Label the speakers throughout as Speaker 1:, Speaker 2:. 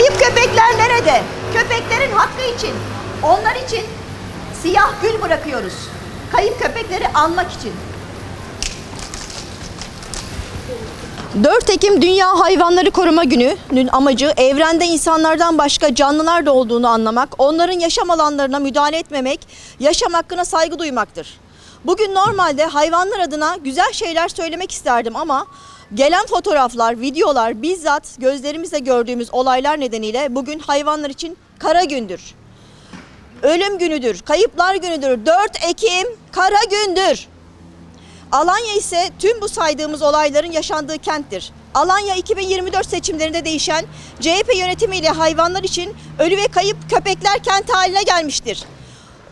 Speaker 1: Kayıp köpekler nerede? Köpeklerin hakkı için. Onlar için siyah gül bırakıyoruz. Kayıp köpekleri anmak için. 4 Ekim Dünya Hayvanları Koruma Günü'nün amacı evrende insanlardan başka canlılar da olduğunu anlamak, onların yaşam alanlarına müdahale etmemek, yaşam hakkına saygı duymaktır. Bugün normalde hayvanlar adına güzel şeyler söylemek isterdim ama gelen fotoğraflar, videolar, bizzat gözlerimizle gördüğümüz olaylar nedeniyle bugün hayvanlar için kara gündür. Ölüm günüdür, kayıplar günüdür. 4 Ekim kara gündür. Alanya ise tüm bu saydığımız olayların yaşandığı kenttir. Alanya 2024 seçimlerinde değişen CHP yönetimiyle hayvanlar için ölü ve kayıp köpekler kent haline gelmiştir.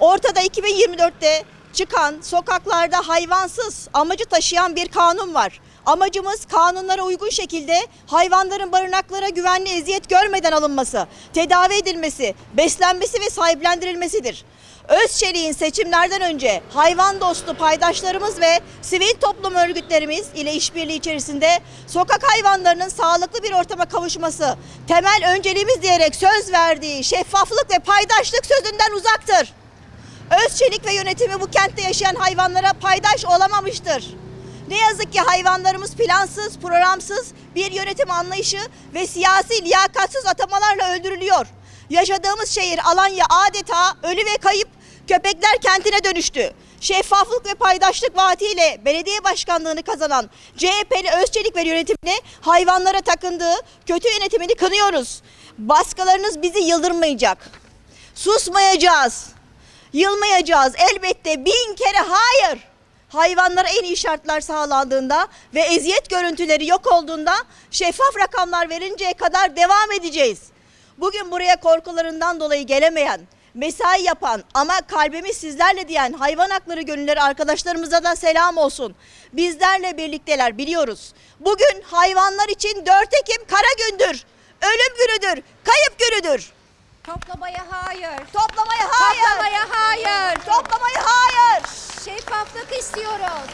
Speaker 1: Ortada 2024'te çıkan sokaklarda hayvansız amacı taşıyan bir kanun var. Amacımız kanunlara uygun şekilde hayvanların barınaklara güvenli eziyet görmeden alınması, tedavi edilmesi, beslenmesi ve sahiplendirilmesidir. Özçelik'in seçimlerden önce hayvan dostu paydaşlarımız ve sivil toplum örgütlerimiz ile işbirliği içerisinde sokak hayvanlarının sağlıklı bir ortama kavuşması temel önceliğimiz diyerek söz verdiği şeffaflık ve paydaşlık sözünden uzaktır. Özçelik ve yönetimi bu kentte yaşayan hayvanlara paydaş olamamıştır. Ne yazık ki hayvanlarımız plansız, programsız bir yönetim anlayışı ve siyasi liyakatsız atamalarla öldürülüyor. Yaşadığımız şehir Alanya adeta ölü ve kayıp köpekler kentine dönüştü. Şeffaflık ve paydaşlık vaatiyle belediye başkanlığını kazanan CHP'li Özçelik ve yönetimine hayvanlara takındığı kötü yönetimini kınıyoruz. Baskılarınız bizi yıldırmayacak. Susmayacağız. Yılmayacağız. Elbette bin kere hayır. Hayvanlara en iyi şartlar sağlandığında ve eziyet görüntüleri yok olduğunda şeffaf rakamlar verinceye kadar devam edeceğiz. Bugün buraya korkularından dolayı gelemeyen, mesai yapan ama kalbimiz sizlerle diyen hayvan hakları gönülleri arkadaşlarımıza da selam olsun. Bizlerle birlikteler biliyoruz. Bugün hayvanlar için 4 Ekim kara gündür. Ölüm günüdür, kayıp günüdür.
Speaker 2: Toplamaya hayır.
Speaker 1: Toplamaya hayır.
Speaker 2: Toplamaya hayır.
Speaker 1: Toplamaya hayır
Speaker 2: istiyoruz.